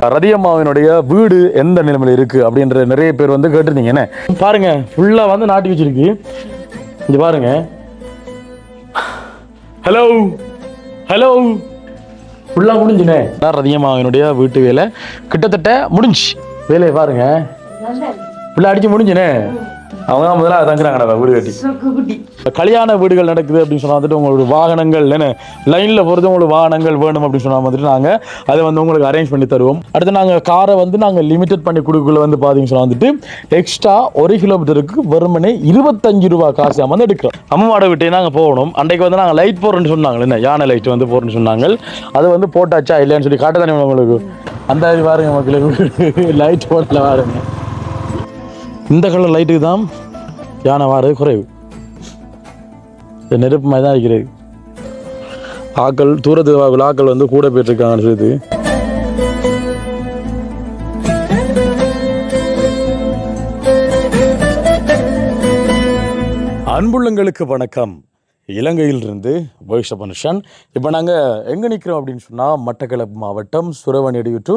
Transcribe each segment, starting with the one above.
ரதியம்மாவினுடைய வீடு எந்த நிலைமையில் இருக்கு அப்படின்ற நிறைய பேர் வந்து கேட்டிருந்தீங்க. என்ன? பாருங்க ஃபுல்லா வந்து நாட்டி வச்சிருக்கு. இங்க பாருங்க. ஹலோ ஹலோ ஃபுல்லா முடிஞ்சுனே. ரதியம்மாவினுடைய வீட்டு வேலை. கிட்டத்தட்ட முடிஞ்சு. வேலையை பாருங்க. ஃபுல்லா அடிச்சு முடிஞ்சுனே. அவங்க தான் முதல்ல தங்குறாங்கடா வீடு கட்டி. கல்யாண வீடுகள் நடக்குது அப்படின்னு சொன்னா வந்துட்டு உங்களுக்கு வாகனங்கள் என்ன லைனில் போகிறது உங்களுக்கு வாகனங்கள் வேணும் அப்படின்னு சொன்னா வந்துட்டு நாங்கள் அதை வந்து உங்களுக்கு அரேஞ்ச் பண்ணி தருவோம். அடுத்து நாங்கள் காரை வந்து நாங்கள் லிமிடெட் பண்ணி கொடுக்கல வந்து பார்த்தீங்கன்னு சொன்னா வந்துட்டு எக்ஸ்ட்ரா ஒரு கிலோமீட்டருக்கு வெறுமனே இருபத்தஞ்சு ரூபா காசு வந்து எடுக்கிறோம். அம்மாவோட விட்டே நாங்கள் போகணும். அன்றைக்கு வந்து நாங்கள் லைட் போடுறோன்னு சொன்னாங்க என்ன யானை லைட் வந்து போடுறோன்னு சொன்னாங்க. அது வந்து போட்டாச்சா இல்லையான்னு சொல்லி காட்ட தானே உங்களுக்கு? அந்த மாதிரி பாருங்க மக்களுக்கு லைட் போடல பாருங்க. இந்த கலர் லைட்டுக்கு தான் யானை வாரது குறைவு நெருப்பு மாதிரி தான் இருக்கிறது. ஆக்கள் தூரத்து விழாக்கள் ஆக்கள் வந்து கூட போயிட்டு இருக்காங்கன்னு சொல்லுது அன்புள்ளங்களுக்கு வணக்கம். இலங்கையிலிருந்து வைஷபனுஷன் இப்போ நாங்கள் எங்கே நிற்கிறோம் அப்படின்னு சொன்னால் மட்டக்களப்பு மாவட்டம் சுரவணியடி டு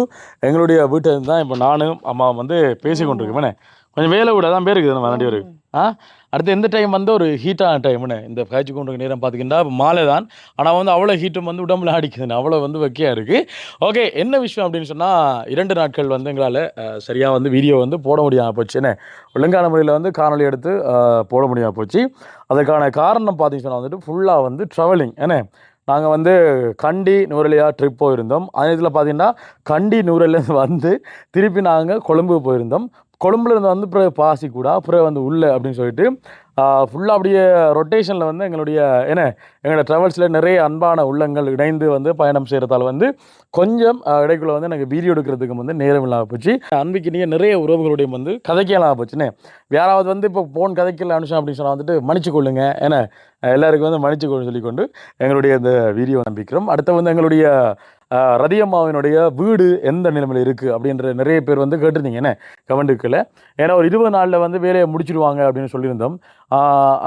எங்களுடைய வீட்டில் தான் இப்போ நானும் அம்மா வந்து பேசி கொண்டிருக்கேன் கொஞ்சம் வேலை விட தான் பேருக்கு நம்ம ரெண்டு அடுத்து எந்த டைம் வந்து ஒரு ஹீட்டான டைம்னு இந்த காய்ச்சி கொண்டு நேரம் பார்த்துக்கிட்டா மாலை தான். ஆனால் வந்து அவ்வளோ ஹீட்டும் வந்து உடம்புல அடிக்குதுன்னு அவ்வளோ வந்து வெக்கையாக இருக்குது ஓகே என்ன விஷயம் அப்படின்னு சொன்னால் இரண்டு நாட்கள் வந்து எங்களால் சரியாக வந்து வீடியோ வந்து போட முடியாமல் போச்சுன்னு ஒழுங்கான முறையில் வந்து காணொலி எடுத்து போட முடியாமல் போச்சு. அதுக்கான காரணம் பார்த்தீங்கன்னு சொன்னால் வந்துட்டு ஃபுல்லாக வந்து ட்ராவலிங் என்ன? நாங்கள் வந்து கண்டி நூரலியா ட்ரிப் போயிருந்தோம். அதே இதில் பார்த்தீங்கன்னா கண்டி நூரலேருந்து வந்து திருப்பி நாங்கள் கொழும்பு போயிருந்தோம். கொழும்புலேருந்து வந்து பிறகு பாசிக்கூடா பிறகு வந்து உள்ளே அப்படின்னு சொல்லிட்டு ஃபுல்லாக அப்படியே ரொட்டேஷனில் வந்து எங்களுடைய என்ன எங்களோட ட்ராவல்ஸில் நிறைய அன்பான உள்ளங்கள் இணைந்து வந்து பயணம் செய்கிறதால வந்து கொஞ்சம் இடைக்குள்ளே வந்து எனக்கு வீடியோ எடுக்கிறதுக்கு வந்து நேரம் இல்லாமல் போச்சு. அன்பிக்கு நீங்கள் நிறைய உறவுகளுடைய வந்து கதைக்கலாம் போச்சுன்னு யாராவது வந்து இப்போ ஃபோன் கதைக்கல அனுஷம் அப்படின்னு சொன்னால் வந்துட்டு மன்னிச்சு கொள்ளுங்க ஏன்னா எல்லாருக்கும் வந்து மன்னிச்சு கொள்ளுன்னு சொல்லிக்கொண்டு எங்களுடைய இந்த வீடியோ நம்பிக்கிறோம் அடுத்து வந்து எங்களுடைய ரதியம்மாவினுடைய வீடு எந்த நிலைமையில் இருக்குது அப்படின்ற நிறைய பேர் வந்து கேட்டிருந்தீங்க. என்ன? கமெண்ட்டுக்குள்ள. ஏன்னா ஒரு இருபது நாளில் வந்து வேலையை முடிச்சிடுவாங்க அப்படின்னு சொல்லியிருந்தோம்.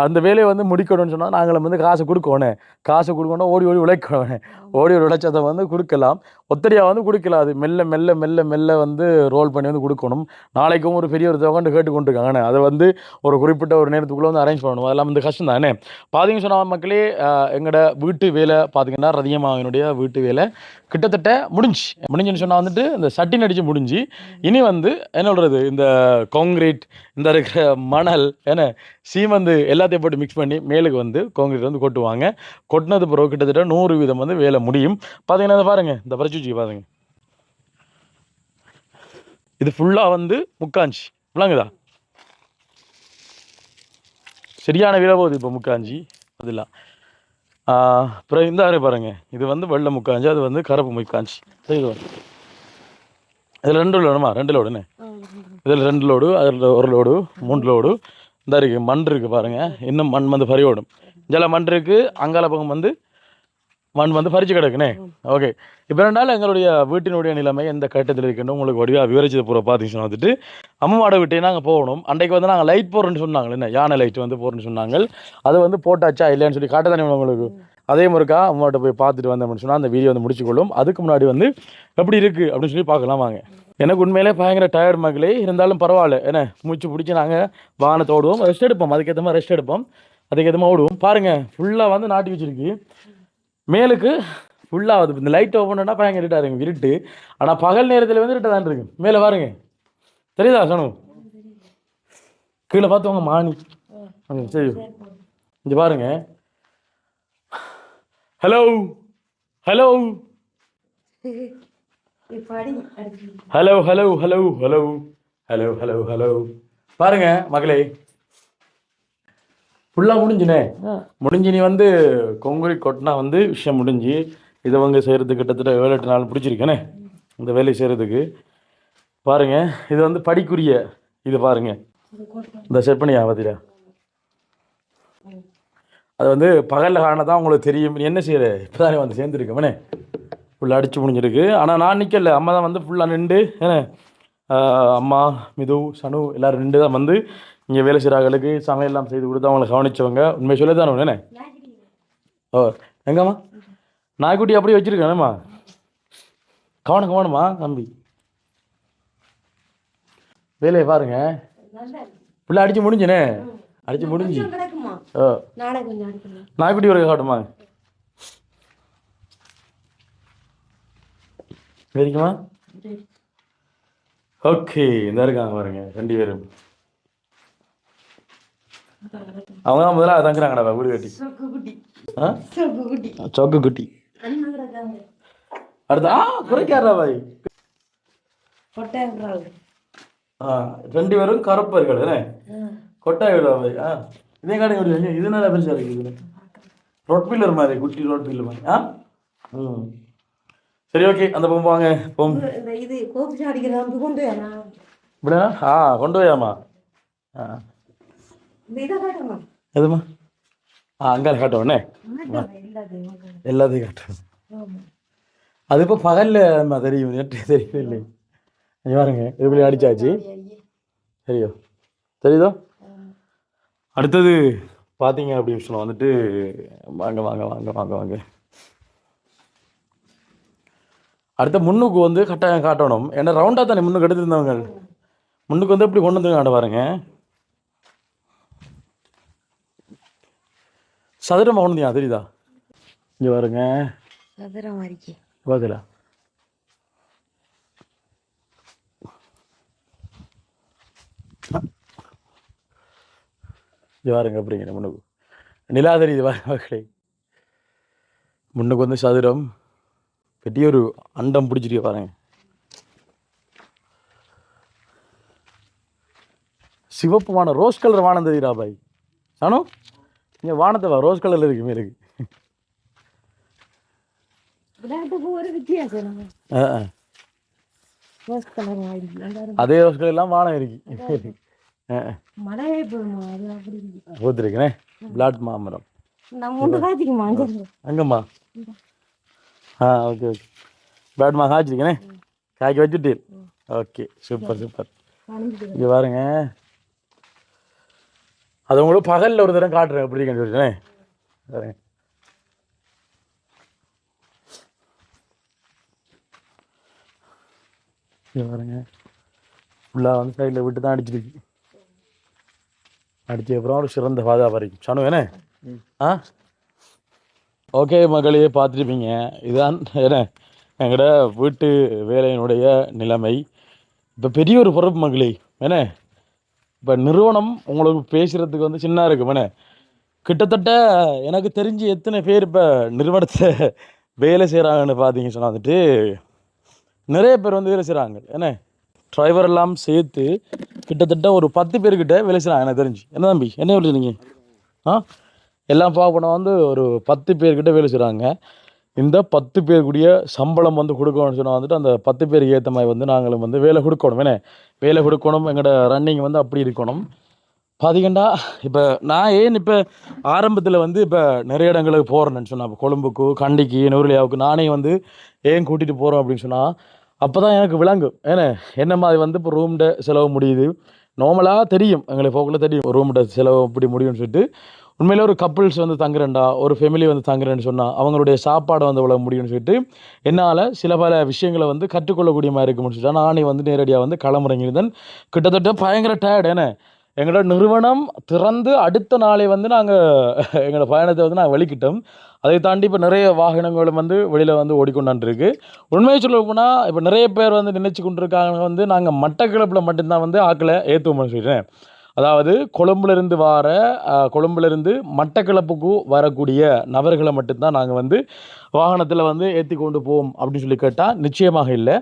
அந்த வேலையை வந்து முடிக்கணும்னு சொன்னால் நாங்கள் வந்து காசு கொடுக்கணும். காசு கொடுக்கணும் ஓடி ஓடி உழைக்கணும். ஓடி ஓடி உழைச்சதை வந்து கொடுக்கலாம். ஒத்தடியாக வந்து கொடுக்கலாம். அது மெல்ல மெல்ல மெல்ல மெல்ல வந்து ரோல் பண்ணி வந்து கொடுக்கணும். நாளைக்கும் ஒரு பெரிய ஒரு தொகை கேட்டுக்கொண்டிருக்காங்கண்ணே அதை வந்து ஒரு குறிப்பிட்ட ஒரு நேரத்துக்குள்ளே வந்து அரேஞ்ச் பண்ணணும். அதெல்லாம் வந்து கஷ்டம் தானே பார்த்தீங்கன்னு சொன்னால் மக்களே எங்களோட வீட்டு வேலை பார்த்தீங்கன்னா ரதியம்மாவினுடைய வீட்டு வேலை கிட்டத்தட்ட முடிஞ்சு. முடிஞ்சுன்னு சொன்னால் வந்துட்டு இந்த சட்டின் அடித்து முடிஞ்சு. இனி வந்து என்ன சொல்கிறது இந்த காங்கிரீட் இந்த இருக்கிற மணல் என்ன சீமந்து எல்லாத்தையும் போட்டு மிக்ஸ் பண்ணி மேலுக்கு வந்து காங்கிரீட் வந்து கொட்டுவாங்க. கொட்டினது பிறகு கிட்டத்தட்ட நூறு வீதம் வந்து வேலை முடியும். பார்த்தீங்கன்னா இதை இந்த பறிச்சு பாருங்க. இது ஃபுல்லாக வந்து முக்காஞ்சி. விளங்குதா? சரியான வீரபோது இப்போ முக்காஞ்சி. அதெல்லாம் ஆஹ் அப்புறம் இந்த ஆறு பாருங்க. இது வந்து வெள்ளை முக்காஞ்சி அது வந்து கருப்பு முக்காஞ்சி. இது வந்து இதில் ரெண்டு லோடுமா ரெண்டு லோடுன்னு இதில் ரெண்டு லோடு அதில் ஒரு லோடு மூணு லோடு இந்த இருக்குது மண் இருக்கு பாருங்க. இன்னும் மண் வந்து பறியோடும் இதில் மண் இருக்குது அங்கால பக்கம் வந்து மண் வந்து பறிச்சு கிடக்குனே? ஓகே இப்போ ரெண்டாலும் எங்களுடைய வீட்டினுடைய நிலைமை எந்த கட்டத்தில் இருக்குன்னு உங்களுக்கு வடிவாக விவரிச்சது பூரா பார்த்தீங்கன்னா வந்துட்டு அம்மாவோட விட்டே நாங்கள் போகணும். அன்றைக்கு வந்து நாங்கள் லைட் போடுறோன்னு சொன்னாங்க என்ன? யானை லைட் வந்து போடுறோன்னு சொன்னாங்க அது வந்து போட்டாச்சா இல்லையான்னு சொல்லி காட்ட தானே உங்களுக்கு? அதே முறைக்கா அம்மாட்ட போய் பார்த்துட்டு வந்தோம்னு சொன்னால் அந்த வீடியோ வந்து முடிச்சுக்கொள்ளும் அதுக்கு முன்னாடி வந்து எப்படி இருக்குது அப்படின்னு சொல்லி பார்க்கலாம் வாங்க. எனக்கு உண்மையிலே பயங்கர டயர்ட் மக்களே. இருந்தாலும் பரவாயில்ல. என்ன? மூச்சு பிடிச்சி நாங்கள் வாகனத்தை ஓடுவோம் ரெஸ்ட் எடுப்போம். அதுக்கேற்ற மாதிரி ரெஸ்ட் எடுப்போம். அதுக்கேற்ற மாதிரி ஓடுவோம். பாருங்கள் ஃபுல்லாக வந்து நாட்டி வச்சிருக்கு. மேலுக்கு ஃபுல்லாக ஆகுது இந்த லைட் ஓப்பன் பண்ணால் பயங்கர இருட்டாக இருக்கு இருட்டு. ஆனால் பகல் நேரத்தில் வந்து இருட்டாக தான் இருக்கு மேலே பாருங்க. தெரியுதா சனு? கீழே பார்த்தவங்க மானி. ம், சரி. இங்கே பாருங்க. Hello hello hello hello hello hello hello hello hello பாருங்க மகளே ஃபுல்லாக முடிஞ்சுனே. முடிஞ்சு நீ வந்து கொங்குரி கொட்டினா வந்து விஷயம் முடிஞ்சு இதை வந்து செய்கிறதுக்கு கிட்டத்தட்ட ஏழு எட்டு நாள் பிடிச்சிருக்கேனே இந்த வேலையை செய்கிறதுக்கு பாருங்க இது வந்து படிக்குரிய இது பாருங்க. இந்த செட் பண்ணியா பார்த்தியா அது வந்து பகலில் காண தான் உங்களுக்கு தெரியும். நீ என்ன செய்கிற இப்போ தானே வந்து சேர்ந்துருக்கவனே. ஃபுல்லாக அடிச்சு முடிஞ்சிருக்கு. ஆனால் நான் நிற்கல அம்மா தான் வந்து ஃபுல்லாக நின்று ஆஹ் அம்மா மிது சனு எல்லாரும் நின்று தான் வந்து இங்கே வேலை செய்கிறாங்களுக்கு சமையல்லாம் செய்து கொடுத்து அவங்களை கவனிச்சவங்க. உண்மை சொல்லி தானே என்ன ஓ எங்கம்மா? நாய்க்குட்டி அப்படியே வச்சுருக்கேனேம்மா. கவனம் கவனமா தம்பி. வேலையை பாருங்க. பிள்ளை அடிச்சு முடிஞ்சுனே? அடிச்சு முடிஞ்சு. ஓ. நாய்க்குட்டி ஒரு காட்டுமா? சரிக்குமா ஓகே இந்த இருக்காங்க பாருங்க ரெண்டு பேரும். அவங்க தான் முதல்ல தங்குறாங்கடா வீடு கட்டி. சொக்கு குட்டி அடுத்து ஆ குறைக்காரா பாய். ரெண்டு பேரும் கருப்பர்கள் கொட்டாய் விடா பாய்? ஆ இதே காட்டி விடுவாங்க இது நல்லா பெருசாக இருக்குது ரோட் வீலர் மாதிரி குட்டி ரோட் வீலர் மாதிரி. ஆ? ம். சரி ஓகே. அந்த பக்கம் வாங்க போம். இது கோப்பி சாடிக்கிற வந்து கொண்டு ஆ கொண்டு போயாமா? ஆ. எதுமா ஆ அங்கே காட்டுவோண்ணே எல்லாத்தையும் ஆமா. அது இப்போ பகலில் நம்ம தெரியும் நேற்று தெரியவே இல்லை இங்க பாருங்க இப்படி அடிச்சாச்சு. சரியோ தெரியுதோ? அடுத்தது பார்த்தீங்க அப்படின்னு சொன்னா வந்துட்டு வாங்க வாங்க வாங்க வாங்க வாங்க. அடுத்த முன்னுக்கு வந்து கட்டாயம் காட்டணும். ஏன்னா ரவுண்டாக தானே முன்னுக்கு எடுத்திருந்தவங்க. முன்னுக்கு வந்து எப்படி கொண்டு வந்து காட்ட பாருங்க. சதுரமாக வந்தியா தெரியுதா இங்கே பாருங்க. சதுரம் வரைக்கும் பார்க்கல இது பாருங்க அப்படிங்கிற முன்னுக்கு. நிலா தெரியுது பாருங்க மக்களே. முன்னுக்கு வந்து சதுரம். பெரிய ஒரு அண்டம் பிடிச்சிட்டு பாருங்க. சிவப்பு வானம் ரோஸ் கலர் வானம் தெரியுதா பாய்? ஆனோ இங்கே வானத்தை வா ரோஸ் கலரில் இருக்கு இருக்கும் அதே ரோஸ் கலர் எல்லாம் வானம் இருக்கு. பூத்துருக்குனே பிளாட் மாமரம். அங்கம்மா. ஆ ஓகே ஓகே பிளாட்மா காய்ச்சிருக்கேனே. காய்க்க வச்சுட்டு ஓகே சூப்பர் சூப்பர் இங்கே பாருங்க. அது உங்களுக்கு பகலில் ஒரு தரம் காட்டுறேன். எப்படி இருக்கேன்னு சொல்லிட்டேனே பாருங்க. ஃபுல்லாக வந்து சைடில் விட்டு தான் அடிச்சிருக்கு அடிச்ச அப்புறம் ஒரு சிறந்த பாதுகாப்பு சனு வேணே ஆ? ஓகே மகளே பார்த்துருப்பீங்க. இதுதான் என்ன? எங்களோட வீட்டு வேலையினுடைய நிலைமை. இப்போ பெரிய ஒரு பொறுப்பு மகளே என்ன? இப்போ நிறுவனம் உங்களுக்கு பேசுகிறதுக்கு வந்து சின்ன இருக்கும் கிட்டத்தட்ட எனக்கு தெரிஞ்சு எத்தனை பேர் இப்போ நிறுவனத்தை வேலை செய்கிறாங்கன்னு பார்த்தீங்க சொன்னால் வந்துட்டு நிறைய பேர் வந்து வேலை செய்கிறாங்க என்ன? டிரைவர் எல்லாம் சேர்த்து கிட்டத்தட்ட ஒரு பத்து பேர்கிட்ட வேலை செய்கிறாங்க எனக்கு தெரிஞ்சு. என்ன தம்பி? என்ன வேலை செய்றீங்க ஆ? எல்லாம் பார்க்க போனால் வந்து ஒரு பத்து பேர்கிட்ட வேலை செய்கிறாங்க இந்த பத்து பேருக்குரிய சம்பளம் வந்து கொடுக்கணும்னு சொன்னால் வந்துட்டு அந்த பத்து பேருக்கு ஏற்ற மாதிரி வந்து நாங்களும் வந்து வேலை கொடுக்கணும். என்ன? வேலை கொடுக்கணும். எங்களோட ரன்னிங் வந்து அப்படி இருக்கணும். பார்த்தீங்கன்னா இப்போ நான் ஏன் இப்போ ஆரம்பத்தில் வந்து இப்போ நிறைய இடங்களுக்கு போகிறேன்னு சொன்னேன் இப்போ கொழும்புக்கு கண்டிக்கு நூறுலியாவுக்கு நானே வந்து ஏன் கூட்டிகிட்டு போகிறோம் அப்படின்னு சொன்னால் அப்போ தான் எனக்கு விளங்கும். ஏன்னா என்ன மாதிரி வந்து இப்போ ரூம்ட செலவு முடியுது? நார்மலாக தெரியும். எங்களுக்கு போக்குள்ள தெரியும். ரூம்ட செலவு இப்படி முடியும்னு சொல்லிட்டு உண்மையிலே ஒரு கப்புள்ஸ் வந்து தங்குறேன்டா ஒரு ஃபேமிலி வந்து தங்குறேன்னு சொன்னால் அவங்களுடைய சாப்பாடு வந்து இவ்வளோ முடியும்னு சொல்லிட்டு என்னால் சில பல விஷயங்களை வந்து கற்றுக்கொள்ளக்கூடிய மாதிரி இருக்கும்னு சொல்லிட்டு நானே வந்து நேரடியாக வந்து களமுறங்கிருந்தேன் கிட்டத்தட்ட பயங்கர டயர்டு என்ன எங்களோட நிறுவனம் திறந்து அடுத்த நாளே வந்து நாங்கள் எங்களோட பயணத்தை வந்து நாங்கள் வெளிக்கிட்டோம் அதை தாண்டி இப்போ நிறைய வாகனங்களும் வந்து வெளியில் வந்து ஓடிக்கொண்டான்ட்ருக்கு உண்மையை சொல்ல போனால் இப்போ நிறைய பேர் வந்து நினைச்சு கொண்டிருக்காங்க வந்து நாங்கள் மட்டக்கிழப்பில் மட்டும்தான் வந்து ஆக்களை ஏற்றுவோம்னு சொல்லிட்டேன். அதாவது கொழும்புலேருந்து வர கொழும்புலேருந்து மட்டக்களப்புக்கு வரக்கூடிய நபர்களை மட்டும்தான் நாங்கள் வந்து வாகனத்தில் வந்து ஏற்றி கொண்டு போவோம் அப்படின்னு சொல்லி கேட்டால் நிச்சயமாக இல்லை.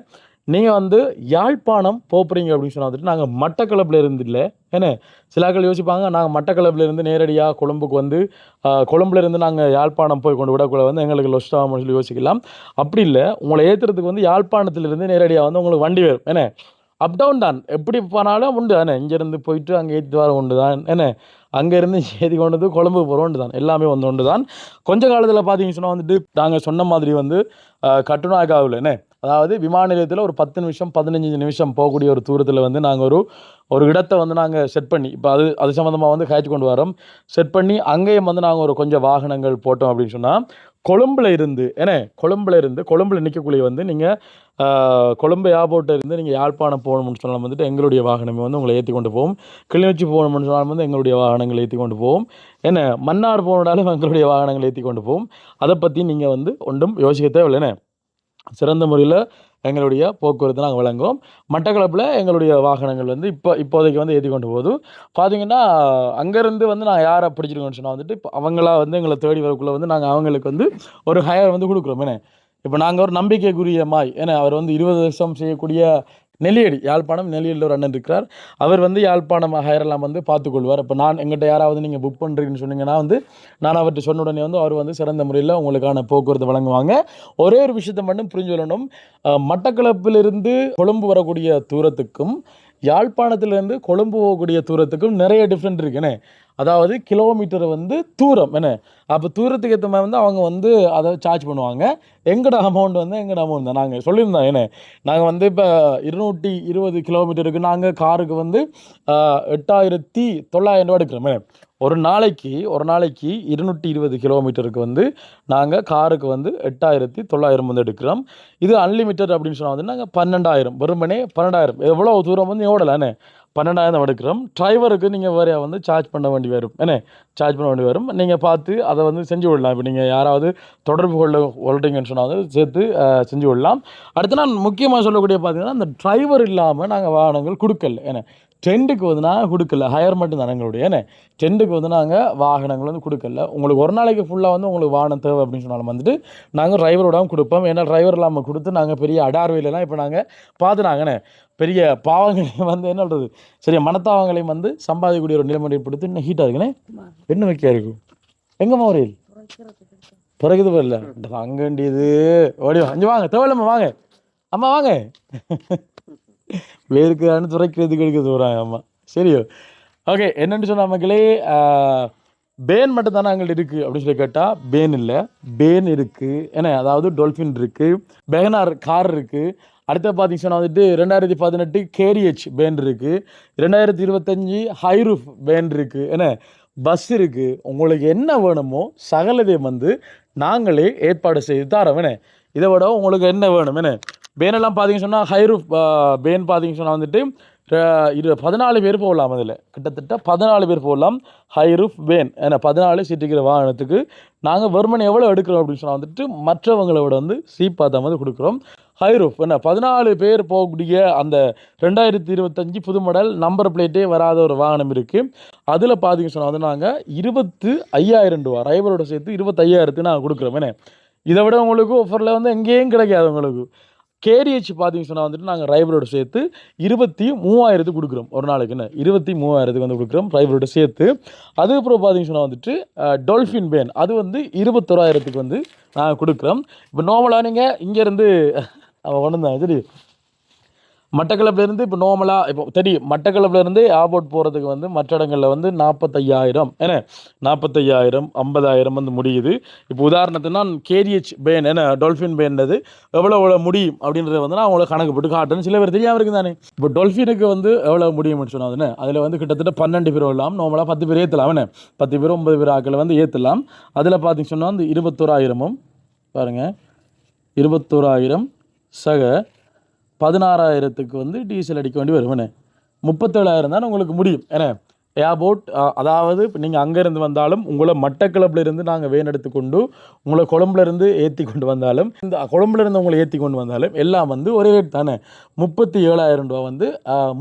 நீங்கள் வந்து யாழ்ப்பாணம் போகிறீங்க அப்படின்னு சொன்னா வந்துட்டு நாங்கள் மட்டக்களப்பில் இருந்து இல்லை என்ன சிலாக்கள் யோசிப்பாங்க நாங்கள் மட்டக்களப்பில் இருந்து நேரடியாக கொழும்புக்கு வந்து கொழும்புலேருந்து நாங்கள் யாழ்ப்பாணம் போய் கொண்டு விடக்குள்ள வந்து எங்களுக்கு லொஸ்ட் சொல்லி யோசிக்கலாம். அப்படி இல்லை உங்களை ஏற்றுறதுக்கு வந்து யாழ்ப்பாணத்திலிருந்து நேரடியாக வந்து உங்களுக்கு வண்டி வரும் என்ன அப் டவுன் தான் எப்படி போனாலும் உண்டு. தானே இங்கேருந்து போயிட்டு அங்கே ஏற்றி வர உண்டு தான். என்ன அங்கேருந்து ஏற்றி கொண்டு வந்து போகிற உண்டு தான். எல்லாமே வந்து உண்டு தான். கொஞ்ச காலத்தில் பார்த்தீங்கன்னு சொன்னால் வந்துட்டு நாங்கள் சொன்ன மாதிரி வந்து கட்டுநாயக்காவில் என்ன அதாவது விமான நிலையத்தில் ஒரு பத்து நிமிஷம் பதினஞ்சு நிமிஷம் போகக்கூடிய ஒரு தூரத்தில் வந்து நாங்கள் ஒரு ஒரு இடத்தை வந்து நாங்கள் செட் பண்ணி இப்போ அது அது சம்மந்தமாக வந்து காய்ச்சி கொண்டு வரோம். செட் பண்ணி அங்கேயும் வந்து நாங்கள் ஒரு கொஞ்சம் வாகனங்கள் போட்டோம் அப்படின்னு சொன்னால் கொழும்புல இருந்து ஏன்னா கொழும்புல இருந்து கொழும்புல நிற்கக்கூடிய வந்து நீங்கள் கொழும்பு ஏர்போர்ட்டில் இருந்து நீங்கள் யாழ்ப்பாணம் போகணும்னு சொன்னாலும் வந்துட்டு எங்களுடைய வாகனமே வந்து உங்களை ஏற்றி கொண்டு போவோம் கிளிநொச்சி போகணும்னு சொன்னாலும் வந்து எங்களுடைய வாகனங்களை ஏற்றி கொண்டு போவோம் என்ன மன்னார் போனாலும் எங்களுடைய வாகனங்களை ஏற்றி கொண்டு போவோம் அதை பற்றி நீங்கள் வந்து ஒன்றும் யோசிக்க தேவையில்லை என்ன சிறந்த முறையில் எங்களுடைய போக்குவரத்து நாங்கள் வழங்குவோம். மட்டக்களப்பில் எங்களுடைய வாகனங்கள் வந்து இப்போ இப்போதைக்கு வந்து ஏற்றி கொண்டு போகுது. பார்த்தீங்கன்னா அங்கேருந்து வந்து நான் யாரை பிடிச்சிருக்கோன்னு சொன்னால் வந்துட்டு இப்போ அவங்களா வந்து எங்களை தேடி வரக்குள்ளே வந்து நாங்கள் அவங்களுக்கு வந்து ஒரு ஹையர் வந்து கொடுக்குறோம். என்ன? இப்போ நாங்கள் ஒரு நம்பிக்கைக்குரிய மாய் ஏன்னா அவர் வந்து இருபது வருஷம் செய்யக்கூடிய நெல்லியடி யாழ்ப்பாணம் நெல்லியடியில் ஒரு அண்ணன் இருக்கிறார். அவர் வந்து யாழ்ப்பாணம் ஹையரெல்லாம் வந்து பார்த்துக்கொள்வார். இப்போ நான் எங்கிட்ட யாராவது நீங்கள் புக் பண்ணுறீங்கன்னு சொன்னீங்கன்னா வந்து நான் அவர்கிட்ட சொன்ன உடனே வந்து அவர் வந்து சிறந்த முறையில் உங்களுக்கான போக்குவரத்து வழங்குவாங்க. ஒரே ஒரு விஷயத்தை மட்டும் புரிஞ்சு கொள்ளணும். மட்டக்களப்பிலிருந்து கொழும்பு வரக்கூடிய தூரத்துக்கும் யாழ்ப்பாணத்திலிருந்து கொழும்பு போகக்கூடிய தூரத்துக்கும் நிறைய டிஃப்ரெண்ட் இருக்குண்ணே அதாவது கிலோமீட்டர் வந்து தூரம் என்ன? அப்போ தூரத்துக்கு ஏற்ற மாதிரி வந்து அவங்க வந்து அதை சார்ஜ் பண்ணுவாங்க. எங்கட அமௌண்ட் வந்து எங்கட அமௌண்ட் தான். நாங்கள் சொல்லியிருந்தோம் என்ன? நாங்கள் வந்து இப்போ இருநூற்றி இருபது கிலோமீட்டருக்கு நாங்கள் காருக்கு வந்து எட்டாயிரத்தி தொள்ளாயிரம் ரூபா எடுக்கிறோம் என்ன? ஒரு நாளைக்கு ஒரு நாளைக்கு இருநூற்றி இருபது கிலோமீட்டருக்கு வந்து நாங்கள் காருக்கு வந்து எட்டாயிரத்தி தொள்ளாயிரம் வந்து எடுக்கிறோம். இது அன்லிமிட்டட் அப்படின்னு சொன்னால் வந்து நாங்கள் பன்னெண்டாயிரம் வெறுமனே பன்னெண்டாயிரம். எவ்வளோ தூரம் வந்து ஓடலானே பன்னெண்டாயிரம் எடுக்கிறோம். டிரைவருக்கு நீங்கள் வேறு வந்து சார்ஜ் பண்ண வேண்டி வரும். என்ன? சார்ஜ் பண்ண வேண்டி வரும். நீங்கள் பார்த்து அதை வந்து செஞ்சு விடலாம். இப்போ நீங்கள் யாராவது தொடர்பு கொள்ள கொள்றீங்கன்னு சொன்னால் வந்து சேர்த்து செஞ்சு விடலாம். அடுத்து நான் முக்கியமாக சொல்லக்கூடிய பார்த்தீங்கன்னா அந்த டிரைவர் இல்லாமல் நாங்கள் வாகனங்கள் கொடுக்கல. ஏன்னா டென்ட்டுக்கு வந்துனா கொடுக்கல. ஹையர் மட்டும் தான் எங்களுடைய டென்ட்டுக்கு வந்து நாங்கள் வாகனங்கள் வந்து கொடுக்கல. உங்களுக்கு ஒரு நாளைக்கு ஃபுல்லாக வந்து உங்களுக்கு வாகனம் தேவை அப்படின்னு சொன்னாலும் வந்துட்டு நாங்கள் டிரைவரோட கொடுப்போம். ஏன்னா டிரைவர் இல்லாமல் கொடுத்து நாங்கள் பெரிய அடார்வையிலலாம் இப்போ நாங்கள் பார்த்துனாங்கண்ணே பெரிய பாவங்களையும் வந்து என்ன சொல்கிறது சரி மனத்தாவங்களையும் வந்து சம்பாதிக்கக்கூடிய ஒரு நிலைமை ஏற்படுத்தி இன்னும் ஹீட்டாக இருக்குண்ணே என்ன? வைக்கா இருக்கும் எங்கம்மா வரையில்? பிறகுது வரல அங்கண்டியது ஓடி வா. வாங்க. தேவையில்லம்மா வாங்க. அம்மா வாங்க. வேர்க்குதான்னு துறைக்கிறதுக்கு எடுக்க போகிறாங்க ஆமாம் சரியோ? ஓகே என்னென்னு சொன்னால் மக்களே பேன் மட்டும் தானே அங்கே இருக்குது அப்படின்னு சொல்லி கேட்டால் பேன் இல்லை. பேன் இருக்குது ஏன்னா அதாவது டொல்ஃபின் இருக்குது பெகனார் கார் இருக்குது அடுத்து பார்த்தீங்கன்னா வந்துட்டு ரெண்டாயிரத்தி பதினெட்டு கேரிஹெச் பேன் இருக்குது ரெண்டாயிரத்தி இருபத்தஞ்சி ஹைரூஃப் பேன் இருக்குது என்ன பஸ் இருக்குது உங்களுக்கு என்ன வேணுமோ சகலதையும் வந்து நாங்களே ஏற்பாடு செய்து தரோம். என்ன இதை விட உங்களுக்கு என்ன வேணும்? என்ன பேனெல்லாம் பார்த்தீங்கன்னு சொன்னால் ஹைரூஃப் பேன் பார்த்தீங்கன்னு சொன்னால் வந்துட்டு இரு பதினாலு பேர் போகலாம் அதில். கிட்டத்தட்ட பதினாலு பேர் போகலாம். ஹைரூஃப் வேன் ஏன்னா பதினாலு சீட்டுக்கிற வாகனத்துக்கு நாங்கள் வெறுமனை எவ்வளோ எடுக்கிறோம் அப்படின்னு சொன்னால் வந்துட்டு மற்றவங்களை விட வந்து சீப்பாக தான் வந்து கொடுக்குறோம். ஹைரூஃப் என்ன பதினாலு பேர் போகக்கூடிய அந்த ரெண்டாயிரத்தி இருபத்தஞ்சி புது மாடல் நம்பர் பிளேட்டே வராத ஒரு வாகனம் இருக்குது அதில் பார்த்தீங்கன்னு சொன்னால் வந்து நாங்கள் இருபத்து ஐயாயிரம் ரூபா டிரைவரோட சேர்த்து இருபத்தையாயிரத்துக்கு நாங்கள் கொடுக்குறோம். என்ன இதை விட உங்களுக்கு ஆஃபரில் வந்து எங்கேயும் கிடைக்காது உங்களுக்கு. கேடிஹெச் பார்த்தீங்கன்னு சொன்னால் வந்துட்டு நாங்கள் டிரைவரோட சேர்த்து இருபத்தி மூவாயிரத்துக்கு கொடுக்குறோம். ஒரு நாளைக்கு என்ன? இருபத்தி மூவாயிரத்துக்கு வந்து கொடுக்குறோம் டிரைவரோட சேர்த்து. அதுக்கப்புறம் பார்த்தீங்கன்னு சொன்னால் வந்துட்டு டொல்ஃபின் பேன் அது வந்து இருபத்தொராயிரத்துக்கு வந்து நாங்கள் கொடுக்குறோம். இப்போ நார்மலாக நீங்கள் இங்கேருந்து அவன் ஒன்று தான் சரி. மட்டக்களப்புலேருந்து இப்போ நார்மலாக இப்போ தெரியும் மட்டக்களப்புலேருந்து ஏர்போர்ட் போகிறதுக்கு வந்து மற்ற இடங்களில் வந்து நாற்பத்தையாயிரம் என்ன? நாற்பத்தையாயிரம் ஐம்பதாயிரம் வந்து முடியுது. இப்போ உதாரணத்துக்கு நான் கேடிஹெச் பேன் என்ன? டொல்ஃபின் பேன்றது எவ்வளோ எவ்வளோ முடியும் அப்படின்றத வந்து நான் அவங்கள கணக்கு போட்டு காட்டுறேன் சில பேர் தெரியாமல் இருக்குது தானே இப்போ டொல்ஃபினுக்கு வந்து எவ்வளோ முடியும்னு சொன்னால் சொன்னாதுன்னு அதில் வந்து கிட்டத்தட்ட பன்னெண்டு பேர் வரலாம். நார்மலாக பத்து பேர் ஏற்றலாம் என்ன? பத்து பேர் ஒன்பது பேர் ஆக்களை வந்து ஏற்றலாம் அதில் பார்த்திங்க சொன்னால் வந்து இருபத்தோராயிரமும் பாருங்கள் இருபத்தோராயிரம் சக பதினாறாயிரத்துக்கு வந்து டீசல் அடிக்க வேண்டி வரும் முப்பத்தேழாயிரம் தான் உங்களுக்கு முடியும் ஏன்னா ஏர்போர்ட் அதாவது இப்போ நீங்கள் அங்கேருந்து வந்தாலும் உங்களை மட்டக்களப்புல இருந்து நாங்கள் வேன் எடுத்துக்கொண்டு உங்களை கொழம்புலேருந்து ஏற்றி கொண்டு வந்தாலும் இந்த கொழம்புலேருந்து உங்களை ஏற்றி கொண்டு வந்தாலும் எல்லாம் வந்து ஒரே ரேட் தானே? முப்பத்தி ஏழாயிரம் ரூபா வந்து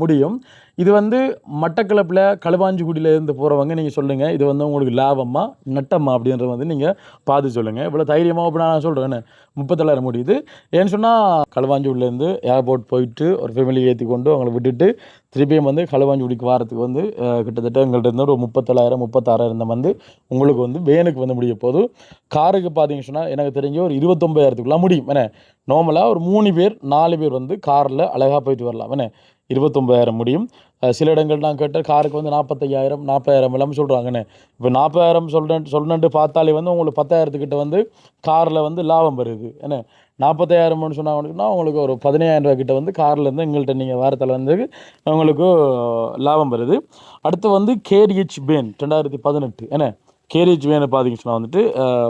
முடியும். இது வந்து மட்டக்களப்பில் களுவாஞ்சிக்குடியில இருந்து போகிறவங்க நீங்கள் சொல்லுங்கள் இது வந்து உங்களுக்கு லாபமா நட்டமா அப்படின்றத வந்து நீங்கள் பார்த்து சொல்லுங்கள் இவ்வளோ தைரியமாக இப்போ நான் சொல்கிறேன் முப்பத்தொள்ளாயிரம் முடியுது. ஏன்னு சொன்னால் களுவாஞ்சூர்லேருந்து ஏர்போர்ட் போயிட்டு ஒரு ஃபேமிலியை ஏற்றி கொண்டு அவங்கள விட்டுட்டு திருப்பியும் வந்து களுவாஞ்சிக்குடிக்கு வாரத்துக்கு வந்து கிட்டத்தட்ட எங்கள்கிட்ட இருந்து ஒரு முப்பத்தொள்ளாயிரம் முப்பத்தாறாயிரம் தான் வந்து உங்களுக்கு வந்து வேனுக்கு வந்து முடிய போதும் காருக்கு பார்த்தீங்கன்னு சொன்னால் எனக்கு தெரிஞ்ச ஒரு இருபத்தொம்பதாயிரத்துக்குலாம் முடியும் என்ன? நார்மலாக ஒரு மூணு பேர் நாலு பேர் வந்து காரில் அழகாக போயிட்டு வரலாம் என்ன? இருபத்தொம்பதாயிரம் முடியும். சில இடங்கள் நான் கேட்டால் காருக்கு வந்து நாற்பத்தையாயிரம் நாற்பதாயிரம் எல்லாமே சொல்கிறாங்கண்ணே இப்போ நாற்பதாயிரம் சொல்கிறேன் சொல்லணுன்ட்டு பார்த்தாலே வந்து உங்களுக்கு பத்தாயிரத்துக்கிட்ட வந்து காரில் வந்து லாபம் வருது. என்ன? நாற்பத்தாயிரம்னு சொன்னாங்கன்னா உங்களுக்கு ஒரு பதினையாயிரம் ரூபாய் கிட்ட வந்து கார்லேருந்து எங்கள்கிட்ட நீங்கள் வாரத்தில் வந்து உங்களுக்கு லாபம் வருது. அடுத்து வந்து கேரிஹெச் பேன் ரெண்டாயிரத்தி பதினெட்டு. என்ன? கேரிஹெச் பேனை பார்த்தீங்கன்னு சொன்னால் வந்துட்டு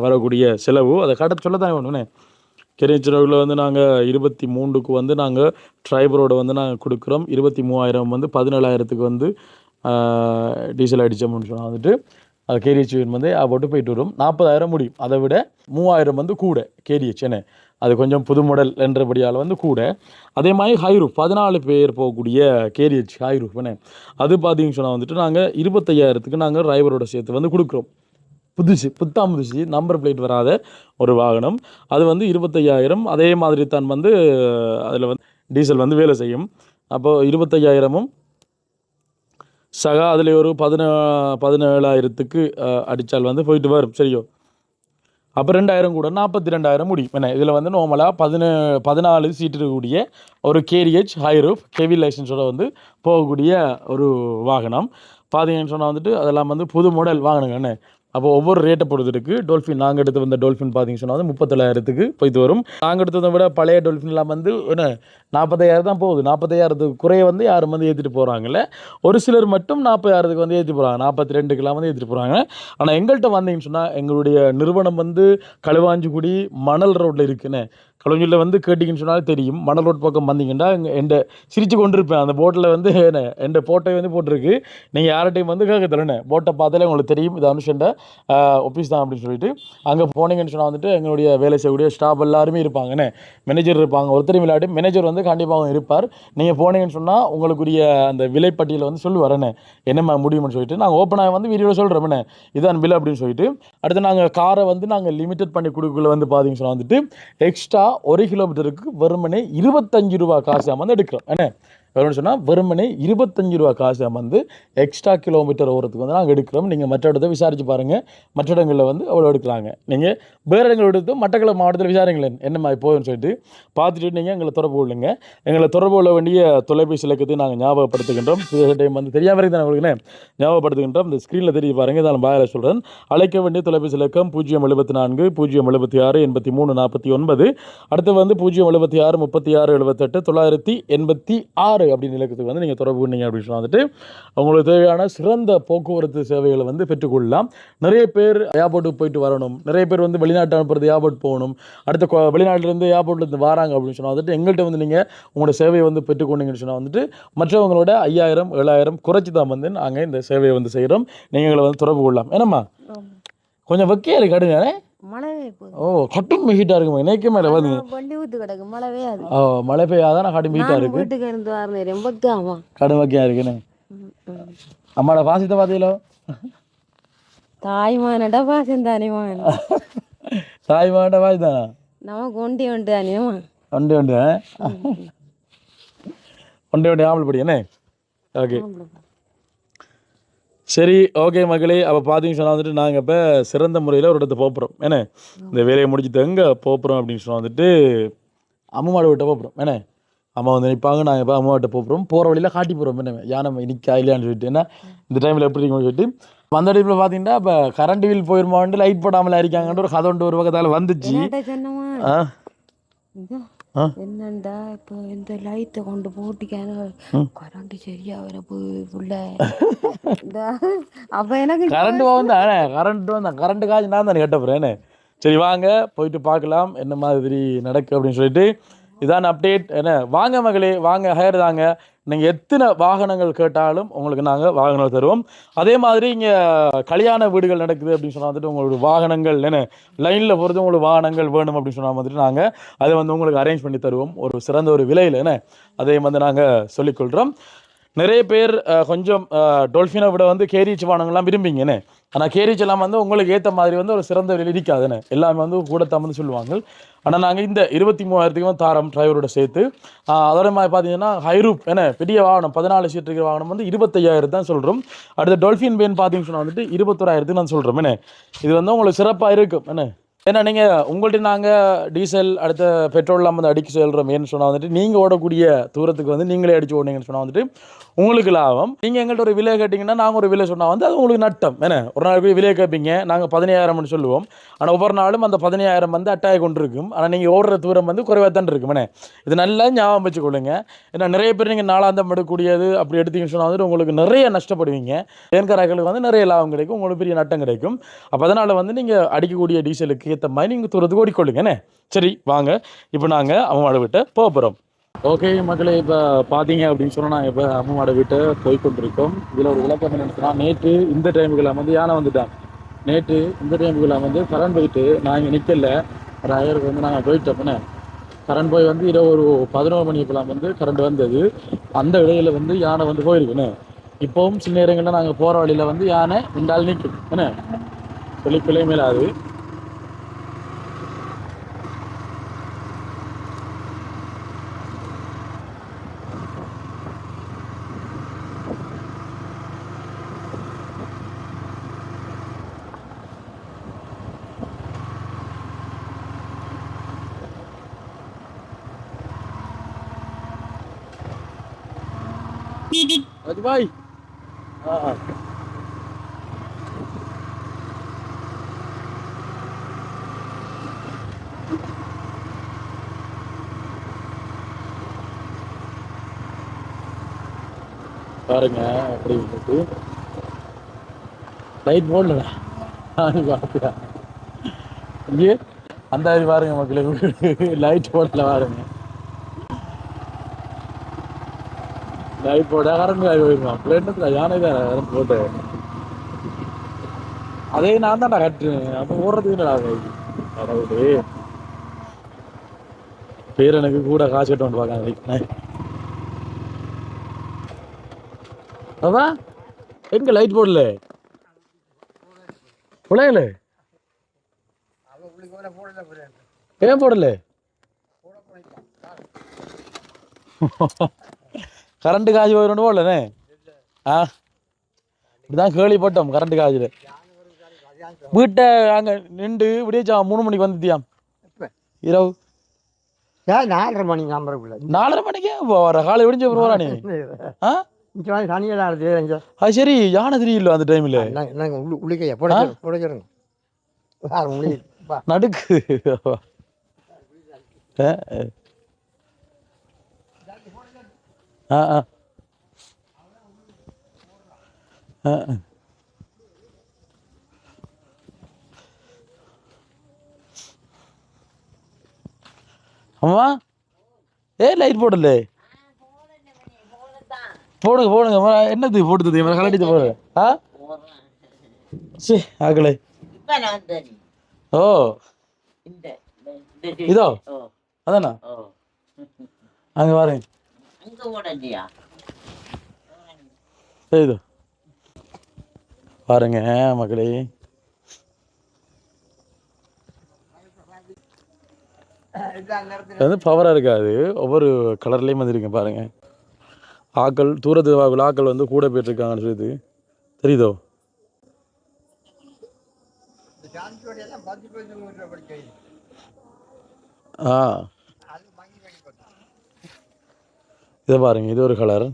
வரக்கூடிய செலவு. அதை கடை சொல்ல தான் வேணும்ண்ணே கேடிஹெச் வந்து நாங்கள் இருபத்தி மூன்றுக்கு வந்து நாங்கள் ட்ரைபரோட வந்து நாங்கள் கொடுக்குறோம். இருபத்தி மூவாயிரம் வந்து பதினேழாயிரத்துக்கு வந்து டீசல் அடித்தோம்னு சொன்னால் வந்துட்டு அது கேடிஹெச் வந்து போட்டு போயிட்டு வரும். நாற்பதாயிரம் முடியும். அதை விட மூவாயிரம் வந்து கூட கேடிஹெச் என்ன? அது கொஞ்சம் புது மாடல் என்றபடியால் வந்து கூட. அதே மாதிரி ஹைரூஃப் பதினாலு பேர் போகக்கூடிய கேடிஹெச் ஹைரூஃப் என்ன? அது பார்த்தீங்கன்னு சொன்னால் வந்துட்டு நாங்கள் இருபத்தையாயிரத்துக்கு நாங்கள் டிரைவரோட சேர்த்து வந்து கொடுக்குறோம். புதுசு புத்தாம் புதுசு நம்பர் பிளேட் வராத ஒரு வாகனம். அது வந்து இருபத்தையாயிரம். அதே மாதிரி தான் வந்து அதில் வந்து டீசல் வந்து வேலை செய்யும். அப்போது இருபத்தையாயிரமும் சகா அதில் ஒரு பதினா பதினேழாயிரத்துக்கு அடித்தால் வந்து போயிட்டு வரும். சரியோ? அப்போ ரெண்டாயிரம் கூட நாற்பத்தி ரெண்டாயிரம் முடியும். என்ன இதில் வந்து நார்மலாக பதினே பதினாலு சீட்டு இருக்கக்கூடிய ஒரு கேடிஹெச் ஹைரூஃப் ஹெவி லைசன்ஸோட வந்து போகக்கூடிய ஒரு வாகனம். பார்த்தீங்கன்னு சொன்னால் வந்துட்டு அதெல்லாம் வந்து புது மாடல் வாகனங்கள். என்ன அப்போ ஒவ்வொரு ரேட்டை பொறுத்து இருக்குது டோல்ஃபின் நாங்கள் எடுத்து வந்த டோல்ஃபின் பார்த்தீங்கன்னு சொன்னால் வந்து முப்பத்தேழாயிரத்துக்கு போயிட்டு வரும். நாங்கள் எடுத்ததை விட பழைய டோல்ஃபின்லாம் வந்து என்ன நாற்பத்தாயிரம் தான் போகுது. நாற்பத்தாயிரத்துக்கு குறைய வந்து யாரும் வந்து ஏற்றிட்டு போகிறாங்கல்ல ஒரு சிலர் மட்டும் நாற்பதாயிரத்துக்கு வந்து ஏற்றி போகிறாங்க நாற்பத்தி ரெண்டுக்கெல்லாம் வந்து ஏற்றிட்டு போகிறாங்க ஆனால் எங்கள்கிட்ட வந்தீங்கன்னு சொன்னால் எங்களுடைய நிறுவனம் வந்து களுவாஞ்சிக்குடி மணல் ரோட்டில் இருக்குன்னு களுவாஞ்சியில் வந்து கேட்டிங்கன்னு சொன்னாலே தெரியும். மணல் ரோட் பக்கம் வந்தீங்கன்னா எங்கள் எந்த சிரித்து கொண்டிருப்பேன். அந்த போட்டில் வந்து என்ன என் போட்டை வந்து போட்டிருக்கு. நீங்கள் யார்கிட்டையும் வந்து கேட்க தரேன்னு போட்டை பார்த்தாலே உங்களுக்கு தெரியும். இது அனுஷன்ட ஆஃபீஸ் தான் அப்படின்னு சொல்லிட்டு. அங்கே போனீங்கன்னு சொன்னால் வந்துட்டு எங்களுடைய வேலை செய்யக்கூடிய ஸ்டாஃப் எல்லாருமே இருப்பாங்கண்ணே மேனேஜர் இருப்பாங்க. ஒருத்தர் விளையாட்டு மேனேஜர் வந்து கண்டிப்பாக இருப்பார். நீங்கள் போனீங்கன்னு சொன்னால் உங்களுக்குரிய அந்த விலைப்பட்டியலை வந்து சொல்லுவாரண்ணே என்னம்மா முடியும்னு சொல்லிட்டு. நாங்கள் ஓப்பனாக வந்து வீடியோவில் சொல்கிறோம்ண்ணே இதுதான் பில் அப்படின்னு சொல்லிட்டு. அடுத்து நாங்கள் காரை வந்து நாங்கள் லிமிட்டட் பண்ணி கொடுக்கல வந்து பார்த்தீங்கன்னு சொன்னால் வந்துட்டு எக்ஸ்ட்ரா ஒரு கிலோமீட்டருக்கு வெறுமனே இருபத்தஞ்சு ரூபா காசு வந்து எடுக்கிறோம். என்ன? வேணும்னு சொன்னால் வெறுமனே இருபத்தஞ்சு ரூபா காசு வந்து எக்ஸ்ட்ரா கிலோமீட்டர் ஓரத்துக்கு வந்து நாங்கள் எடுக்கிறோம். நீங்கள் மற்ற இடத்த விசாரித்து பாருங்கள் மற்ற இடங்களில் வந்து அவ்வளோ எடுக்கலாங்க. நீங்கள் வேறு இடங்கள் எடுத்து மட்டக்களப்பு மாவட்டத்தில் விசாரிங்களேன். என்ன மாதிரி போகுதுன்னு சொல்லிட்டு பார்த்துட்டு நீங்கள் எங்களை தொடர்பு கொள்ளுங்க. எங்களை தொடர்பு கொள்ள வேண்டிய தொலைபேசி இலக்கத்தை நாங்கள் ஞாபகப்படுத்துகின்றோம். சில டைம் வந்து தெரியாம இருக்கு தான் உங்களுக்கு ஞாபகப்படுத்துகின்றோம். இந்த ஸ்க்ரீனில் தெரிய பாருங்கள் இதான் பாயில் சொல்கிறேன் அழைக்க வேண்டிய தொலைபேசி இலக்கம் பூஜ்ஜியம் எழுபத்தி நான்கு பூஜ்ஜியம் எழுபத்தி ஆறு எண்பத்தி மூணு நாற்பத்தி ஒன்பது. அடுத்து வந்து பூஜ்ஜியம் எழுபத்தி ஆறு முப்பத்தி ஆறு எழுபத்தெட்டு தொள்ளாயிரத்தி எண்பத்தி ஆறு. அப்படின்னு இலக்கத்துக்கு வந்து நீங்கள் தொடர்பு பண்ணீங்க அப்படின்னு சொன்னா வந்துட்டு உங்களுக்கு தேவையான சிறந்த போக்குவரத்து சேவைகளை வந்து பெற்றுக்கொள்ளலாம் நிறைய பேர் ஏர்போர்ட்டுக்கு போயிட்டு வரணும். நிறைய பேர் வந்து வெளிநாட்டு அனுப்புறது ஏர்போர்ட் போகணும். அடுத்த வெளிநாட்டிலேருந்து ஏர்போர்ட்லேருந்து வராங்க அப்படின்னு சொன்னால் வந்துட்டு எங்கள்கிட்ட வந்து நீங்கள் உங்களோட சேவையை வந்து பெற்றுக்கொண்டீங்கன்னு சொன்னால் வந்துட்டு மற்றவங்களோட ஐயாயிரம் ஏழாயிரம் குறைச்சி தான் வந்து நாங்கள் இந்த சேவையை வந்து செய்கிறோம் நீங்கள் வந்து தொடர்பு கொள்ளலாம். என்னம்மா? கொஞ்சம் வெக்கையா இருக்கு போகுது ஓ கட்டும் ஹீட்டாக இருக்குமா. நேக்கே மேலே வண்டி ஊத்து கிடக்கு மழைவே அது ஓ மழை பெய்யாதான் நான் கடும் இருக்கு? வீட்டுக்கு இருந்து வரணும் ரொம்ப கடும் வெக்கையா இருக்குன்னு. அம்மாட பாசித்த பார்த்தீங்களோ தாய்மானடா பாசம் தானேமான் தாய் மாட வாசி தானா? நமக்கு ஒண்டி ஒன்று தானேமா ஒண்டு ஒண்டு ஒண்டே ஒண்டே ஆம்பளை படி என்ன? ஓகே. சரி ஓகே மகளே அப்போ பார்த்தீங்கன்னு சொன்னால் வந்துட்டு நாங்கள் இப்போ சிறந்த முறையில் ஒரு இடத்த போகிறோம் என்ன? இந்த வேலையை முடிச்சுட்டு எங்கே போகிறோம் அப்படின்னு சொன்னால் வந்துட்டு அம்மா மாடு விட்ட போகிறோம் என்ன? அம்மா வந்து நிற்பாங்க நாங்கள் இப்போ அம்மா விட்ட போகிறோம் போகிற வழியில் காட்டி போகிறோம் என்ன? யானை நிற்கா இல்லையான்னு சொல்லிட்டு. என்ன? இந்த டைமில் எப்படி இருக்கும்னு சொல்லிட்டு. அந்த டைமில் பார்த்தீங்கன்னா இப்போ கரண்ட் பில் போயிருமான்ட்டு லைட் போடாமல் இருக்காங்கன்ற ஒரு கதை ஒன்று ஒரு பக்கத்தால் வந்துச்சு. என்னண்டா இப்போ இந்த லைட்டை கொண்டு போட்டிக்கான கரண்ட் சரியா வர புள்ள அப்ப எனக்கு கரண்ட் வந்தானே கரண்ட் வந்தான் கரண்ட் காசு நான் தானே கட்ட போகிறேன் சரி வாங்க போயிட்டு பார்க்கலாம் என்ன மாதிரி நடக்கு அப்படின்னு சொல்லிட்டு. இதான் அப்டேட் என்ன? வாங்க மகளே வாங்க ஹயர் தாங்க. நீங்கள் எத்தனை வாகனங்கள் கேட்டாலும் உங்களுக்கு நாங்கள் வாகனங்கள் தருவோம். அதே மாதிரி இங்கே கல்யாண வீடுகள் நடக்குது அப்படின்னு சொன்னால் வந்துட்டு உங்களோட வாகனங்கள் என்ன? லைனில் பொறுத்து உங்களுக்கு வாகனங்கள் வேணும் அப்படின்னு சொன்னால் வந்துட்டு நாங்கள் அதை வந்து உங்களுக்கு அரேஞ்ச் பண்ணி தருவோம். ஒரு சிறந்த ஒரு விலையில் என்ன? அதை வந்து நாங்கள் சொல்லிக்கொள்கிறோம் நிறைய பேர் கொஞ்சம் டொல்ஃபினை விட வந்து கேரிச் வாகனங்கள்லாம் விரும்பிங்கண்ணே ஆனால் கேரிச் எல்லாம் வந்து உங்களுக்கு ஏற்ற மாதிரி வந்து ஒரு சிறந்த விலை இருக்காதுன்னு எல்லாமே வந்து கூட வந்து சொல்லுவாங்க. ஆனால் நாங்கள் இந்த இருபத்தி மூவாயிரத்துக்கு வந்து தாரம் டிரைவரோட சேர்த்து அதோட மாதிரி பார்த்தீங்கன்னா ஹைரூப் என்ன பெரிய வாகனம் பதினாலு சீட் இருக்கிற வாகனம் வந்து இருபத்தையாயிரம் தான் சொல்கிறோம் அடுத்த டொல்ஃபின் பேன் பார்த்தீங்கன்னு சொன்னால் வந்துட்டு இருபத்தோராயிரத்துக்கு நான் சொல்கிறோம் என்ன? இது வந்து உங்களுக்கு சிறப்பாக இருக்கும். என்ன? ஏன்னா நீங்கள் உங்கள்கிட்ட நாங்கள் டீசல் அடுத்த பெட்ரோல்லாம் வந்து அடிக்க சொல்கிறோம் ஏன்னு சொன்னால் வந்துட்டு நீங்கள் ஓடக்கூடிய தூரத்துக்கு வந்து நீங்களே அடிச்சு ஓடுனீங்கன்னு சொன்னால் வந்துட்டு உங்களுக்கு லாபம். நீங்கள் எங்கள்கிட்ட ஒரு விலை கேட்டிங்கன்னா நாங்கள் ஒரு விலை சொன்னால் வந்து அது உங்களுக்கு நட்டம். என்ன? ஒரு நாளைக்கு விலை கேட்பீங்க நாங்கள் பதினாயிரம்னு சொல்லுவோம். ஆனால் ஒவ்வொரு நாளும் அந்த பதினாயிரம் வந்து அட்டாய கொண்டிருக்கும். ஆனால் நீங்கள் ஓடுற தூரம் வந்து குறைவாக தான் இருக்கும். என்ன? இது நல்லா ஞாபகம் வச்சுக்கொள்ளுங்க. ஏன்னா நிறைய பேர் நீங்கள் நாலாந்தம் எடுக்கக்கூடியது அப்படி எடுத்தீங்கன்னு சொன்னால் வந்துட்டு உங்களுக்கு நிறைய நஷ்டப்படுவீங்க. தேன்கராக்களுக்கு வந்து நிறைய லாபம் கிடைக்கும் உங்களுக்கு பெரிய நட்டம் கிடைக்கும். அப்போ அதனால் வந்து நீங்கள் அடிக்கக்கூடிய டீசலுக்கு ஏற்ற மாதிரி நீங்கள் தூரத்துக்கு ஓடிக்கொள்ளுங்கண்ணே. சரி வாங்க. இப்போ நாங்கள் அம்மாவோட வீட்டை போக போகிறோம் ஓகே மக்களே இப்போ பார்த்தீங்க அப்படின்னு சொன்னால் நாங்கள் இப்போ அம்மாவோட வீட்டை போய் கொண்டிருக்கோம். இதில் ஒரு விளக்கம் என்னன்னு சொன்னால் நேற்று இந்த டைமுக்குள்ள வந்து யானை வந்துட்டான். நேற்று இந்த டைமுக்குள்ள வந்து கரண்ட் போயிட்டு நான் இங்கே நிற்கல ஒரு ஐயருக்கு வந்து நாங்கள் போயிட்டோம்னே. கரண்ட் போய் வந்து இரவு ஒரு பதினோரு மணிக்கெல்லாம் வந்து கரண்ட் வந்தது. அந்த இடையில வந்து யானை வந்து போயிருக்குண்ணே. இப்போவும் சில நேரங்களில் நாங்கள் போகிற வழியில் வந்து யானை ரெண்டாள் நிற்கும். என்ன சொல்லி பிள்ளை மேலாது. அஜ்பாய் ஆ பாருங்க அப்படி இருக்கு. லைட் போடலடா. ஆனி பாத்தியா? இங்கே? அந்த மாதிரி பாருங்க மக்களுக்கு லைட் போடல பாருங்க. போட கரண்ட் ஆகி போயிருமா பிளேட்டுல யானை தான் கரண்ட் போட்டு அதே நான் தான்டா கட்டுறேன் அப்போ ஓடுறதுக்கு என்னடா ஆகுது? கடவுளே பேரனுக்கு கூட காசு கட்ட வந்து பார்க்காங்க அதான் எங்க லைட் போடல புழையல ஏன் போடல கரண்ட் காசு போயிடும் போடலண்ணே ஆ? இப்படிதான் கேள்விப்பட்டோம் கரண்ட் காசுல வீட்டை அங்கே நின்று விடியச்சா மூணு மணிக்கு வந்துட்டியாம்? இரவு. நாலரை மணி நம்பருக்குள்ள நாலரை மணிக்கே வர காலை விடிஞ்ச போறா நீ ஆ? அது சரி யானை தெரியல அந்த டைம்ல உள்ளுக்கையா? புடச்சிரு புடச்சிருங்க வேறு முடி பா நடுக்கு. ஆ, ஆ. ஆ. அம்மா? ஏ லைட் போடல. போடுங்க போடுங்க. என்னது இவன் கலட்டிட்டு போடு ஆ? சரி வந்தேன் ஓ. இதோ. அதானா? அங்கே பாருங்க. செய்து. பாருங்க மக்களே. இது வந்து பவராக இருக்காது. ஒவ்வொரு கலர்லேயும் வந்துருங்க பாருங்க. ஆக்கள் தூரத்து ஆக்கள் வந்து கூட போயிட்டுருக்காங்கன்னு சொல்லிட்டு. தெரியுதோ? ஆ. இதை பாருங்க இது ஒரு கலர்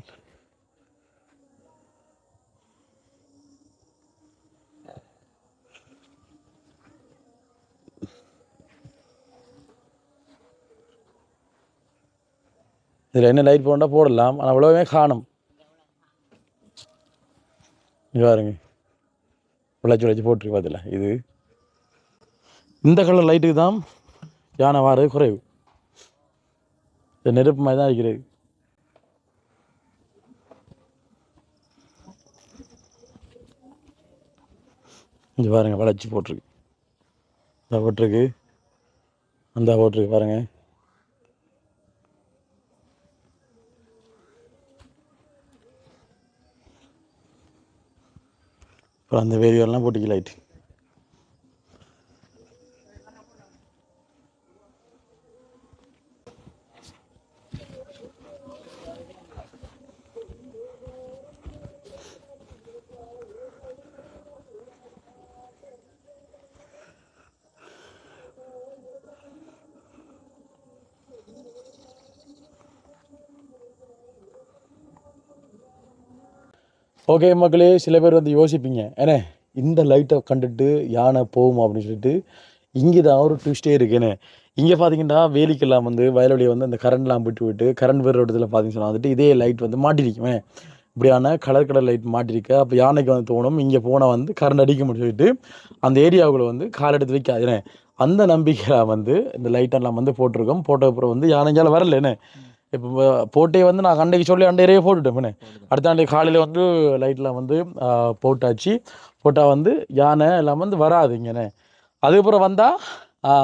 இதில் என்ன லைட் போட்டால் போடலாம் ஆனால் அவ்வளோவே காணும். இங்கே பாருங்க. விளைச்சி விளைச்சி போட்டுருக்கு பார்த்துல இது. இந்த கலர் லைட்டுக்கு தான் யானை வாரது குறைவு. நெருப்பு மாதிரி தான் இருக்கிறது இது பாருங்கள் வளைச்சி போட்டிருக்கு. இந்த போட்டிருக்கு. அந்த போட்டிருக்கு பாருங்கள் அப்புறம் அந்த வேரியெல்லாம் போட்டிக்கு ஓகே மக்களே சில பேர் வந்து யோசிப்பீங்க ஏன்னா இந்த லைட்டை கண்டுட்டு யானை போகும்? அப்படின்னு சொல்லிட்டு இங்கே தான் ஒரு ட்விஸ்டே இருக்குன்னு இங்கே பார்த்தீங்கன்னா வேலிக்கெல்லாம் வந்து வயலொலியை வந்து அந்த கரண்ட்லாம் விட்டு விட்டு கரண்ட் வேறு இடத்துல பார்த்தீங்கன்னு சொன்னால் வந்துட்டு இதே லைட் வந்து மாட்டிருக்குமே இப்படியான கலர் கலர் லைட் மாட்டிருக்கு அப்போ யானைக்கு வந்து தோணும் இங்கே போனால் வந்து கரண்ட் அடிக்க முடிச்சுட்டு அந்த ஏரியாவுக்குள்ள வந்து கால் எடுத்து வைக்காதுன்னு அந்த நம்பிக்கையில் வந்து இந்த லைட்டெல்லாம் வந்து போட்டிருக்கோம். போட்ட அப்புறம் வந்து யானைஞ்சால வரலன்னு இப்போ போட்டே வந்து நான் அன்றைக்கு சொல்லி அண்டையே போட்டுட்டேன் அடுத்த அன்றைக்கு காலையில் வந்து லைட்லாம் வந்து போட்டாச்சு. போட்டால் வந்து யானை எல்லாம் வந்து வராது இங்கேண்ணே அதுக்கப்புறம் வந்தால்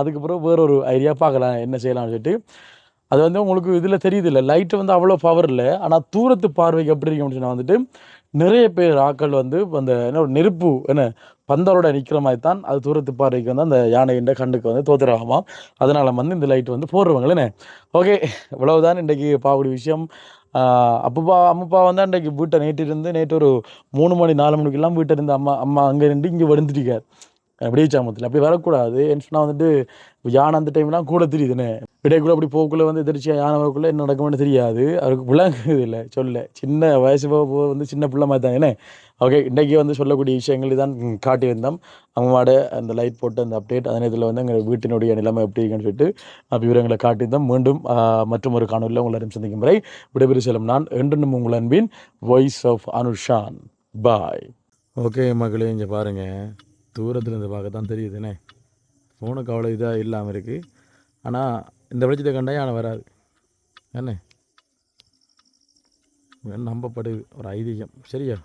அதுக்கப்புறம் வேற ஒரு ஐடியா பார்க்கலாம் என்ன செய்யலாம்னு சொல்லிட்டு. அது வந்து உங்களுக்கு இதில் தெரியுது இல்லை லைட்டு வந்து அவ்வளோ பவர் இல்லை. ஆனால் தூரத்து பார்வைக்கு எப்படி இருக்கு அப்படின்னு வந்துட்டு நிறைய பேர் ஆட்கள் வந்து அந்த என்ன ஒரு நெருப்பு என்ன பந்தரோட நிற்கிற மாதிரி தான் அது தூரத்து பார்வைக்கு வந்து அந்த யானையின் கண்ணுக்கு வந்து தோத்துறாகுமா அதனால் வந்து இந்த லைட் வந்து போடுறவங்களே ஓகே இவ்வளவுதான் இன்றைக்கு பார்க்கக்கூடிய விஷயம். அப்பப்பா அம்மப்பா வந்து அன்றைக்கு வீட்டை நேற்று இருந்து நேற்று ஒரு மூணு மணி நாலு மணிக்கெல்லாம் வீட்டை இருந்து அம்மா அம்மா அங்கே இருந்து இங்கே வந்துட்டிருக்கார் விடியச்சாமத்தில் அப்படி வரக்கூடாது. ஏன்னு சொன்னால் வந்துட்டு யானை அந்த டைம்லாம் கூட தெரியுதுன்னு. இடைக்குள்ள அப்படி போகக்குள்ளே வந்து எதிர்ச்சியாக யானை வரக்குள்ளே என்ன நடக்கும்னு தெரியாது. அவருக்கு விளங்குது இல்லை சொல்ல சின்ன வயசு போக போக வந்து சின்ன பிள்ளை மாதிரி தான். என்ன ஓகே இன்றைக்கி வந்து சொல்லக்கூடிய விஷயங்கள் தான் காட்டியிருந்தோம் காட்டி வந்தோம். அம்மாவோட அந்த லைட் போட்டு அந்த அப்டேட் அதே இதில் வந்து எங்கள் வீட்டினுடைய நிலைமை எப்படி இருக்குன்னு சொல்லிட்டு விவரங்களை காட்டியிருந்தோம் மீண்டும் மற்றும் ஒரு காணொலியில் உங்களிடம் சந்திக்கும் வரை விடைபெறு செல்லும் நான் என்றும் உங்கள் அன்பின் voice of Anushan bye okay மகளே இங்கே பாருங்கள் தூரத்தில் இருந்து பார்க்க தான் தெரியுதுண்ணே ஃபோனுக்கு அவ்வளோ இதாக இல்லாமல் இருக்குது ஆனால் இந்த வெளிச்சத்தை கண்டா யானை வராது. என்ன? நம்பப்படுது ஒரு ஐதீகம். சரியா?